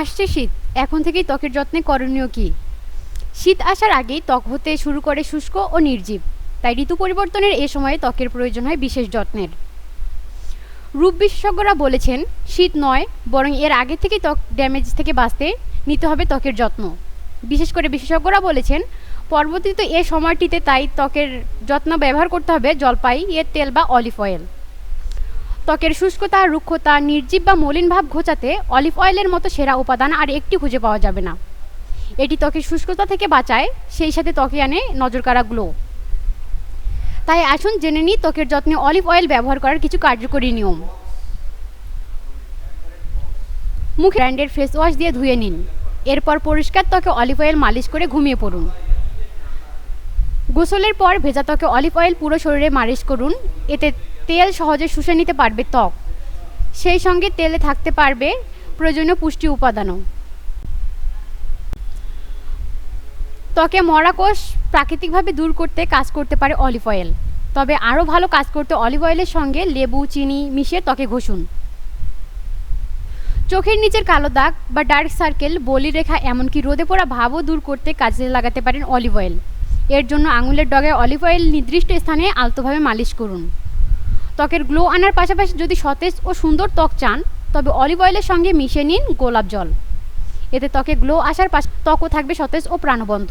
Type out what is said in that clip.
আসছে শীত। এখন থেকেই ত্বকের যত্নে করণীয় কি? শীত আসার আগেই ত্বক হতে শুরু করে শুষ্ক ও নির্জীব। তাই ঋতু পরিবর্তনের এ সময়ে ত্বকের প্রয়োজন হয় বিশেষ যত্নের। রূপ বিশেষজ্ঞরা বলেছেন, শীত নয়, বরং এর আগে থেকেই ত্বক ড্যামেজ থেকে বাঁচতে নিতে হবে ত্বকের যত্ন। বিশেষ করে বিশেষজ্ঞরা বলেছেন, পরবর্তীতে এ সময়টিতে তাই ত্বকের যত্ন ব্যবহার করতে হবে জলপাই, এর তেল বা অলিভ অয়েল। ত্বকের শুষ্কতা, রুক্ষতা, নির্জীব বা মলিন ভাব ঘোচাতে অলিভ অয়েলের মতো সেরা উপাদান আর একটি খুঁজে পাওয়া যাবে না। এটি ত্বকের শুষ্কতা থেকে বাঁচায়, সেই সাথে ত্বকে আনে নজরকাড়া গ্লো। তাই আসুন জেনে নিই ত্বকের যত্নে অলিভ অয়েল ব্যবহার করার কিছু কার্যকরী নিয়ম। মুখে ব্র্যান্ডের ফেস ওয়াশ দিয়ে ধুয়ে নিন। এরপর পরিষ্কার ত্বকে অলিভ অয়েল মালিশ করে ঘুমিয়ে পড়ুন। গোসলের পর ভেজা ত্বকে অলিভ অয়েল পুরো শরীরে মালিশ করুন। এতে তেল সহজে শুষে নিতে পারবে ত্বক। সেই সঙ্গে তেলে থাকতে পারবে প্রয়োজনীয় পুষ্টি উপাদানও। ত্বকে মরা কোষ প্রাকৃতিকভাবে দূর করতে কাজ করতে পারে অলিভ অয়েল। তবে আরও ভালো কাজ করতে অলিভ অয়েলের সঙ্গে লেবু, চিনি মিশিয়ে ত্বকে ঘষুন। চোখের নিচের কালো দাগ বা ডার্ক সার্কেল, বলি রেখা, এমনকি রোদে পড়া ভাবও দূর করতে কাজে লাগাতে পারেন অলিভ অয়েল। এর জন্য আঙুলের ডগায় অলিভ অয়েল নির্দিষ্ট স্থানে আলতোভাবে মালিশ করুন। ত্বকের গ্লো আনার পাশাপাশি যদি সতেজ ও সুন্দর ত্বক চান, তবে অলিভ অয়েলের সঙ্গে মিশিয়ে নিন গোলাপ জল। এতে ত্বকে গ্লো আসার পাশে ত্বকও থাকবে সতেজ ও প্রাণবন্ত।